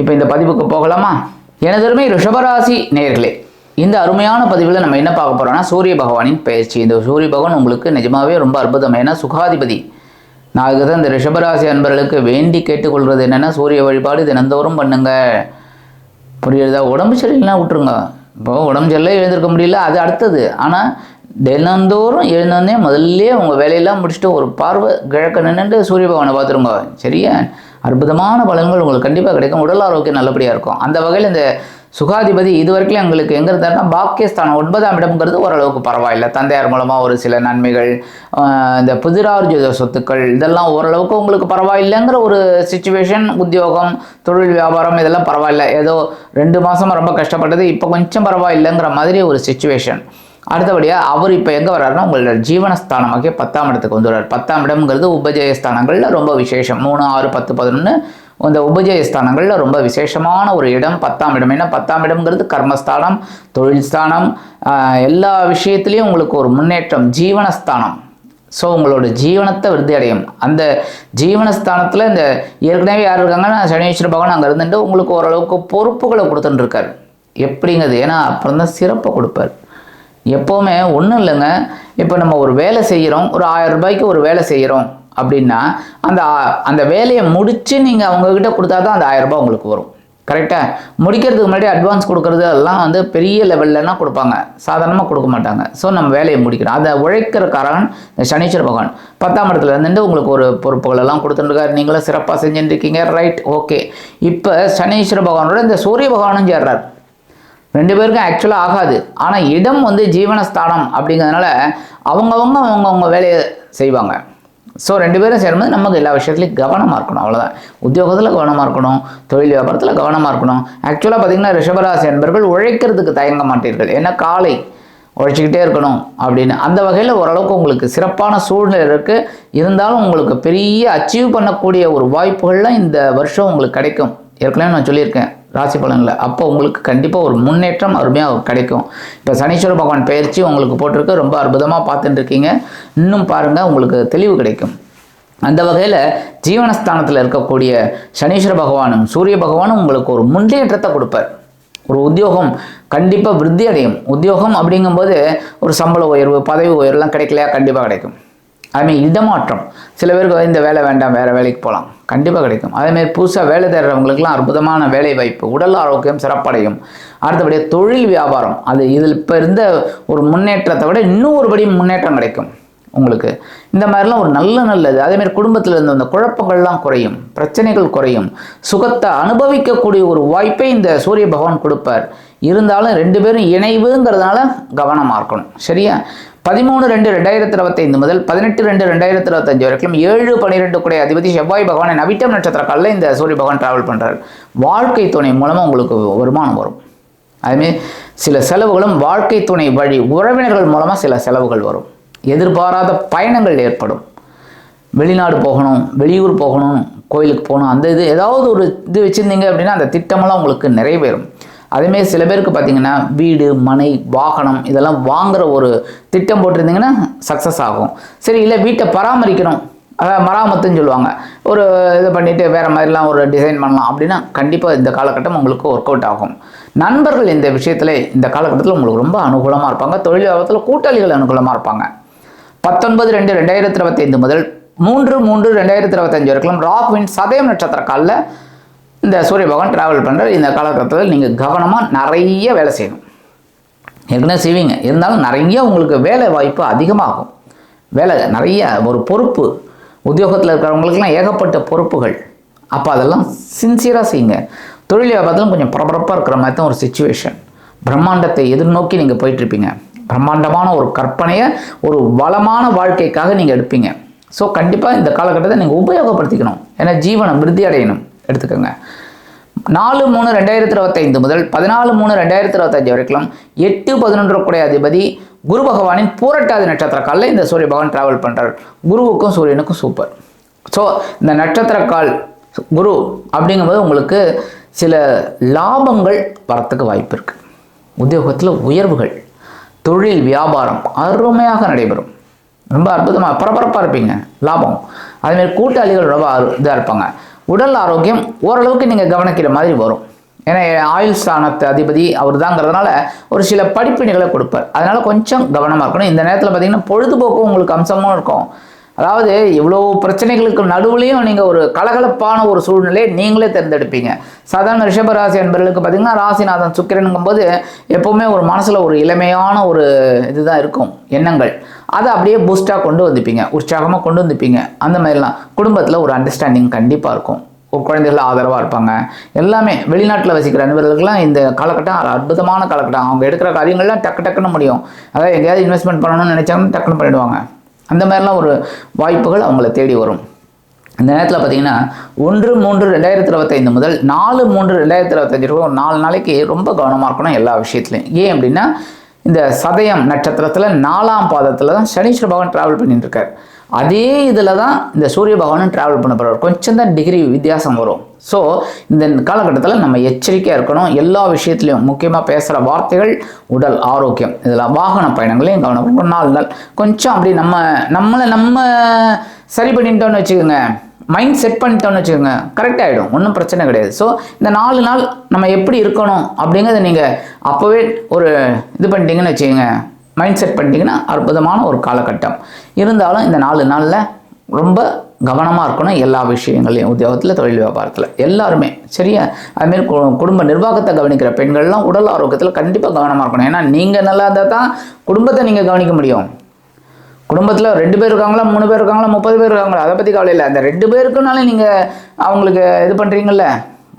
இப்போ இந்த பதிவுக்கு போகலாமா? எனதருமை ரிஷபராசி நேர்களே இந்த அருமையான பதிவில் நம்ம என்ன பார்க்க போகிறோம்னா சூரிய பகவானின் பயிற்சி. இந்த சூரிய பகவான் உங்களுக்கு நிஜமாவே ரொம்ப அற்புதம் ஏன்னா சுகாதிபதி. நான் அதுக்கு தான் இந்த ரிஷபராசி அன்பர்களுக்கு வேண்டி கேட்டுக்கொள்வது என்னென்னா சூரிய வழிபாடு தினந்தோறும் பண்ணுங்க. புரியுறதா உடம்பு சரியில்லைனா விட்டுருங்க. இப்போ உடம்பு சரியில்லை எழுந்திருக்க முடியல அது அடுத்தது. ஆனால் தினந்தோறும் எழுந்தோடனே முதல்ல உங்கள் வேலையெல்லாம் முடிச்சுட்டு ஒரு பார்வை கிழக்க நின்றுட்டு சூரிய பகவானை பார்த்துருங்க. சரியா? அற்புதமான பலன்கள் உங்களுக்கு கண்டிப்பாக கிடைக்கும். உடல் ஆரோக்கியம் நல்லபடியாக இருக்கும். அந்த வகையில் இந்த சுகாதிபதி இது வரைக்கும் எங்களுக்கு எங்கே இருந்தாருன்னா பாக்கியஸ்தான் ஒன்பதாம் இடம்ங்கிறது ஓரளவுக்கு பரவாயில்லை. தந்தையார் மூலமாக ஒரு சில நன்மைகள் இந்த புதிரார்ஜித சொத்துக்கள் இதெல்லாம் ஓரளவுக்கு உங்களுக்கு பரவாயில்லைங்கிற ஒரு சுச்சுவேஷன் உத்தியோகம் தொழில் வியாபாரம் இதெல்லாம் பரவாயில்ல. ஏதோ ரெண்டு மாதமாக ரொம்ப கஷ்டப்பட்டது இப்போ கொஞ்சம் பரவாயில்லைங்கிற மாதிரி ஒரு சுச்சுவேஷன் அடுத்தபடியாக அவர் இப்போ எங்கே வர்றாருன்னா உங்களோட ஜீவனஸ்தானமாகிய பத்தாம் இடத்துக்கு வந்துடுறார் பத்தாம் இடம்ங்கிறது உபஜயஸ்தானங்களில் ரொம்ப விசேஷம். மூணு ஆறு பத்து பதினொன்று இந்த உபஜயஸ்தானங்களில் ரொம்ப விசேஷமான ஒரு இடம் பத்தாம் இடம். ஏன்னா பத்தாம் இடம்ங்கிறது கர்மஸ்தானம் தொழில் ஸ்தானம் எல்லா விஷயத்துலேயும் உங்களுக்கு ஒரு முன்னேற்றம் ஜீவனஸ்தானம். ஸோ உங்களோட ஜீவனத்தை விருத்தி அடையும். அந்த ஜீவனஸ்தானத்தில் இந்த ஏற்கனவே யார் இருக்காங்கன்னா சனீஸ்வர பகவான் அங்கே இருந்துட்டு உங்களுக்கு ஓரளவுக்கு பொறுப்புகளை கொடுத்துட்டு இருக்கார். எப்படிங்கிறது? ஏன்னா அப்புறம் தான் சிறப்பை கொடுப்பார். எப்போவுமே ஒன்றும் இல்லைங்க. இப்போ நம்ம ஒரு வேலை செய்கிறோம் ஒரு ஆயிரம் ரூபாய்க்கு ஒரு வேலை செய்கிறோம் அப்படின்னா அந்த அந்த வேலையை முடித்து நீங்கள் அவங்கக்கிட்ட கொடுத்தா தான் அந்த ஆயிரம் ரூபாய் உங்களுக்கு வரும். கரெக்டாக முடிக்கிறதுக்கு முன்னாடி அட்வான்ஸ் கொடுக்குறது அதெல்லாம் வந்து பெரிய லெவல்லனா கொடுப்பாங்க. சாதாரணமாக கொடுக்க மாட்டாங்க. ஸோ நம்ம வேலையை முடிக்கிறோம் அதை உழைக்கிற காரகன் இந்த சனீஸ்வர பகவான். பத்தாம் இடத்துல இருந்துட்டு உங்களுக்கு ஒரு பொறுப்புகள் எல்லாம் கொடுத்துட்டுருக்காரு. நீங்களும் சிறப்பாக செஞ்சுட்டு இருக்கீங்க. ரைட் ஓகே இப்போ சனீஸ்வர பகவானோட இந்த சூரிய பகவானும் சேர்றார். ரெண்டு பேருக்கும் ஆக்சுவலாக ஆகாது. ஆனால் இடம் வந்து ஜீவனஸ்தானம் அப்படிங்கிறதுனால அவங்கவுங்க அவங்கவுங்க வேலையை செய்வாங்க. ஸோ ரெண்டு பேரும் சேரும்போது நமக்கு எல்லா விஷயத்துலையும் கவனமாக இருக்கணும் அவ்வளோதான் உத்தியோகத்தில் கவனமாக இருக்கணும் தொழில் வியாபாரத்தில் கவனமாக இருக்கணும். ஆக்சுவலாக பார்த்தீங்கன்னா ரிஷபராசி என்பர்கள் உழைக்கிறதுக்கு தயங்க மாட்டீர்கள். ஏன்னா காலை உழைச்சிக்கிட்டே இருக்கணும் அப்படின்னு. அந்த வகையில் ஓரளவுக்கு உங்களுக்கு சிறப்பான சூழ்நிலை இருக்குது இருந்தாலும் உங்களுக்கு பெரிய அச்சீவ் பண்ணக்கூடிய ஒரு வாய்ப்புகள்லாம் இந்த வருஷம் உங்களுக்கு கிடைக்கும். ஏற்கனவே நான் சொல்லியிருக்கேன். ராசி பலனில் அப்போ உங்களுக்கு கண்டிப்பாக ஒரு முன்னேற்றம் அருமையாக கிடைக்கும். இப்போ சனீஸ்வர பகவான் பயிற்சி உங்களுக்கு போட்டிருக்கு. ரொம்ப அற்புதமாக பார்த்துட்டு இருக்கீங்க இன்னும் பாருங்கள் உங்களுக்கு தெளிவு கிடைக்கும். அந்த வகையில் ஜீவனஸ்தானத்தில் இருக்கக்கூடிய சனீஸ்வர பகவானும் சூரிய பகவானும் உங்களுக்கு ஒரு முன்னேற்றத்தை கொடுப்பார். ஒரு உத்தியோகம் கண்டிப்பாக விருத்தி அடையும். உத்தியோகம் அப்படிங்கும்போது ஒரு சம்பள உயர்வு பதவி உயர்வுலாம் கிடைக்கலையா? கண்டிப்பாக கிடைக்கும். அதுமாதிரி இடமாற்றம் சில பேருக்கு இந்த வேலை வேண்டாம் வேறு வேலைக்கு போகலாம் கண்டிப்பாக கிடைக்கும். அதேமாரி புதுசாக வேலை தேடுறவங்களுக்குலாம் அற்புதமான வேலை வாய்ப்பு. உடல் ஆரோக்கியம் சிறப்படையும். அடுத்தபடியாக தொழில் வியாபாரம். அது இதில் இப்போ இருந்த ஒரு முன்னேற்றத்தை விட இன்னும் ஒருபடி முன்னேற்றம் கிடைக்கும் உங்களுக்கு. இந்த மாதிரிலாம் ஒரு நல்ல நல்லது. அதேமாரி குடும்பத்தில் இருந்த அந்த குழப்பங்கள்லாம் குறையும். பிரச்சனைகள் குறையும். சுகத்தை அனுபவிக்கக்கூடிய ஒரு வாய்ப்பை இந்த சூரிய பகவான் கொடுப்பார். இருந்தாலும் ரெண்டு பேரும் இணைவுங்கிறதுனால கவனமாக இருக்கணும். சரியா? பதிமூணு ரெண்டு ரெண்டாயிரத்தி இருபத்தைந்து முதல் பதினெட்டு ரெண்டு ரெண்டாயிரத்தி இருபத்தஞ்சு வரைக்கும் ஏழு பன்னிரெண்டு குடை அதிபதி செவ்வாய் பகவானை நவிட்டம் நட்சத்திர காலில் இந்த சூரிய பகவான் டிராவல் பண்ணுறாரு வாழ்க்கை துணை மூலமாக உங்களுக்கு வருமானம் வரும். அதுமாரி சில செலவுகளும் வாழ்க்கை துணை வழி உறவினர்கள் மூலமாக சில செலவுகள் வரும். எதிர்பாராத பயணங்கள் ஏற்படும். வெளிநாடு போகணும் வெளியூர் போகணும் கோயிலுக்கு போகணும் அந்த இது ஏதாவது ஒரு இது வச்சுருந்தீங்க அப்படின்னா அந்த திட்டமெல்லாம் உங்களுக்கு நிறைவேறும். அதேமாரி சில பேருக்கு பார்த்தீங்கன்னா வீடு மனை வாகனம் இதெல்லாம் வாங்குகிற ஒரு திட்டம் போட்டிருந்தீங்கன்னா சக்ஸஸ் ஆகும். சரி இல்லை வீட்டை பராமரிக்கணும். அதாவது மராமத்துன்னு சொல்லுவாங்க. ஒரு இது பண்ணிவிட்டு வேறு மாதிரிலாம் ஒரு டிசைன் பண்ணலாம் அப்படின்னா கண்டிப்பாக இந்த காலகட்டம் உங்களுக்கு ஒர்க் அவுட் ஆகும். நண்பர்கள் இந்த விஷயத்தில் இந்த காலகட்டத்தில் உங்களுக்கு ரொம்ப அனுகூலமாக இருப்பாங்க. தொழில் வியாபாரத்தில் கூட்டாளிகள் அனுகூலமாக இருப்பாங்க. பத்தொன்பது ரெண்டு ரெண்டாயிரத்தி இருபத்தைந்து முதல் மூன்று மூன்று ரெண்டாயிரத்தி இருபத்தஞ்சு வரைக்கும் ராக்வின் சதயம் நட்சத்திர காலில் இந்த சூரிய பகவான் ட்ராவல் பண்ணுற இந்த காலகட்டத்தில் நீங்கள் கவனமாக நிறைய வேலை செய்யணும். ஏற்கனவே செய்வீங்க. இருந்தாலும் நிறைய உங்களுக்கு வேலை வாய்ப்பு அதிகமாகும். வேலை நிறைய ஒரு பொறுப்பு. உத்தியோகத்தில் இருக்கிறவங்களுக்கெல்லாம் ஏகப்பட்ட பொறுப்புகள். அப்போ அதெல்லாம் சின்சியராக செய்யுங்க. தொழில் வியாபாரத்திலும் கொஞ்சம் பரபரப்பாக இருக்கிற மாதிரி தான் ஒரு சுச்சுவேஷன் பிரம்மாண்டத்தை எதிர்நோக்கி நீங்கள் போயிட்டுருப்பீங்க. பிரம்மாண்டமான ஒரு கற்பனையை ஒரு வளமான வாழ்க்கைக்காக நீங்கள் எடுப்பீங்க. ஸோ கண்டிப்பாக இந்த காலகட்டத்தை நீங்கள் உபயோகப்படுத்திக்கணும். ஏன்னா ஜீவனம் விருத்தி அடையணும். எடுத்துக்கோங்க. நாலு மூணு ரெண்டாயிரத்தி இருபத்தைந்து முதல் பதினாலு மூணு ரெண்டாயிரத்தி இருபத்தஞ்சு வரைக்கும் எட்டு பதினொன்று கூடிய அதிபதி குரு பகவானின் பூரட்டாதி நட்சத்திர காலில் இந்த சூரிய பகவான் டிராவல் பண்ணுறார் குருவுக்கும் சூரியனுக்கும் சூப்பர் ஸோ இந்த நட்சத்திர கால் குரு அப்படிங்கும்போது உங்களுக்கு சில லாபங்கள் வரத்துக்கு வாய்ப்பு இருக்குது உத்தியோகத்தில் உயர்வுகள் தொழில் வியாபாரம் அருமையாக நடைபெறும். ரொம்ப அற்புதமாக பரபரப்பாக இருப்பீங்க. லாபம். அதேமாதிரி கூட்டாளிகள் ரொம்ப இதாக இருப்பாங்க. உடல் ஆரோக்கியம் ஓரளவுக்கு நீங்கள் கவனிக்கிற மாதிரி வரும். ஏன்னா ஆயுள் ஸ்தானத்து அதிபதி அவர் தாங்கிறதுனால ஒரு சில படிப்பினைகளை கொடுப்பார். அதனால கொஞ்சம் கவனமாக இருக்கணும். இந்த நேரத்தில் பார்த்தீங்கன்னா பொழுதுபோக்கும் உங்களுக்கு அம்சமும் இருக்கும். அதாவது இவ்வளோ பிரச்சனைகளுக்கு நடுவுலையும் நீங்கள் ஒரு கலகலப்பான ஒரு சூழ்நிலையை நீங்களே தேர்ந்தெடுப்பீங்க. சாதாரண ரிஷபராசி என்பர்களுக்கு பார்த்தீங்கன்னா ராசிநாதன் சுக்கிரனுங்கும் போது எப்போவுமே ஒரு மனசில் ஒரு இளமையான ஒரு இதுதான் இருக்கும் எண்ணங்கள். அதை அப்படியே பூஸ்டாக கொண்டு வந்துப்பீங்க உற்சாகமாக கொண்டு வந்துப்பீங்க. அந்த மாதிரிலாம் குடும்பத்தில் ஒரு அண்டர்ஸ்டாண்டிங் கண்டிப்பாக இருக்கும். ஒரு குழந்தைகள் ஆதரவாக இருப்பாங்க. எல்லாமே வெளிநாட்டில் வசிக்கிற நண்பர்களுக்கெல்லாம் இந்த காலகட்டம் அற்புதமான காலகட்டம். அவங்க எடுக்கிற காரியங்கள்லாம் டக்கு டக்குன்னு முடியும். அதாவது எங்கேயாவது இன்வெஸ்ட்மெண்ட் பண்ணணும்னு நினச்சாங்கன்னா டக்குன்னு பண்ணிடுவாங்க. அந்த மாதிரிலாம் ஒரு வாய்ப்புகள் அவங்கள தேடி வரும். இந்த நேரத்தில் பார்த்தீங்கன்னா ஒன்று மூன்று ரெண்டாயிரத்தி இருபத்தைந்து முதல் நாலு மூன்று ரெண்டாயிரத்தி இருபத்தஞ்சு ரூபா ஒரு நாலு நாளைக்கு ரொம்ப கவனமாக இருக்கணும் எல்லா விஷயத்துலையும். ஏன் அப்படின்னா இந்த சதயம் நட்சத்திரத்தில் நாலாம் பாதத்தில் தான் சனீஸ்வர பகவான் ட்ராவல் பண்ணிட்டு இருக்கார். அதே இதில் தான் இந்த சூரிய பகவானும் ட்ராவல் பண்ண போகிறார் கொஞ்சம் தான் டிகிரி வித்தியாசம் வரும். ஸோ இந்த காலகட்டத்தில் நம்ம எச்சரிக்கையாக இருக்கணும். எல்லா விஷயத்துலையும் முக்கியமாக பேசுகிற வார்த்தைகள் உடல் ஆரோக்கியம். இதில் வாகன பயணங்களையும் கவனம் நாலு நாள் கொஞ்சம் அப்படி நம்ம நம்மளை நம்ம சரி பண்ணிட்டோம்னு வச்சுக்கோங்க. மைண்ட் செட் பண்ணிட்டோம்னு வச்சுக்கோங்க. கரெக்ட் ஆகிடும் ஒன்றும் பிரச்சனை கிடையாது. ஸோ இந்த நாலு நாள் நம்ம எப்படி இருக்கணும் அப்படிங்கிறத நீங்கள் அப்போவே ஒரு இது பண்ணிட்டீங்கன்னு வச்சுக்கோங்க. மைண்ட் செட் பண்ணிட்டீங்கன்னா அற்புதமான ஒரு காலகட்டம். இருந்தாலும் இந்த நாலு நாளில் ரொம்ப கவனமாக இருக்கணும் எல்லா விஷயங்களையும். உத்தியோகத்தில் தொழில் வியாபாரத்தில். எல்லாருமே. சரியா? அதுமாரி கு- குடும்ப நிர்வாகத்தை கவனிக்கிற பெண்கள்லாம் உடல் ஆரோக்கியத்தில் கண்டிப்பாக கவனமாக இருக்கணும். ஏன்னா நீங்கள் நல்லா இருந்தால் தான் குடும்பத்தை நீங்கள் கவனிக்க முடியும். குடும்பத்தில் ரெண்டு பேர் இருக்காங்களா மூணு பேர் இருக்காங்களா முப்பது பேர் இருக்காங்களா? அதை பற்றி கவலை இல்லை. அந்த ரெண்டு பேருக்குனாலே நீங்கள் அவங்களுக்கு இது பண்ணுறீங்கள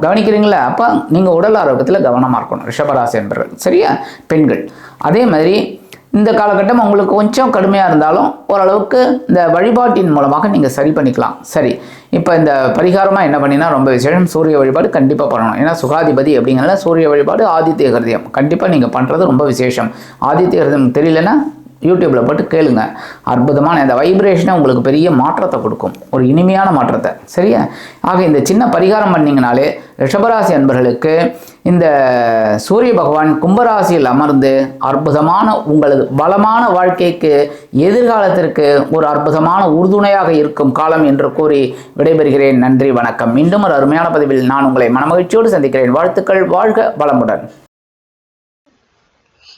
கவனிக்கிறீங்களா? அப்போ நீங்கள் உடல் ஆரோக்கியத்தில் கவனமாக இருக்கணும். ரிஷபராசி என்பர்கள். சரியா? பெண்கள். அதே மாதிரி இந்த காலகட்டம் உங்களுக்கு கொஞ்சம் கடுமையாக இருந்தாலும் ஓரளவுக்கு இந்த வழிபாட்டின் மூலமாக நீங்கள் சரி பண்ணிக்கலாம். சரி. இப்போ இந்த பரிகாரமாக என்ன பண்ணினா ரொம்ப விசேஷம். சூரிய வழிபாடு கண்டிப்பாக பண்ணணும். ஏன்னா சுகாதிபதி அப்படிங்கிறத சூரிய வழிபாடு ஆதித்ய ஹிருதயம் கண்டிப்பாக நீங்கள் பண்ணுறது ரொம்ப விசேஷம். ஆதித்ய ஹிருதயம் தெரியலன்னா யூடியூப்பில் போட்டு கேளுங்க. அற்புதமான இந்த வைப்ரேஷனை உங்களுக்கு பெரிய மாற்றத்தை கொடுக்கும். ஒரு இனிமையான மாற்றத்தை. சரியா? ஆக இந்த சின்ன பரிகாரம் பண்ணிங்கனாலே ரிஷபராசி அன்பர்களுக்கு இந்த சூரிய பகவான் கும்பராசியில் அமர்ந்து அற்புதமான உங்களது பலமான வாழ்க்கைக்கு எதிர்காலத்திற்கு ஒரு அற்புதமான உறுதுணையாக இருக்கும் காலம் என்று கூறி விடைபெறுகிறேன். நன்றி வணக்கம். மீண்டும் ஒரு அருமையான பதிவில் நான் உங்களை மனமகிழ்ச்சியோடு சந்திக்கிறேன். வாழ்த்துக்கள். வாழ்க வளமுடன்.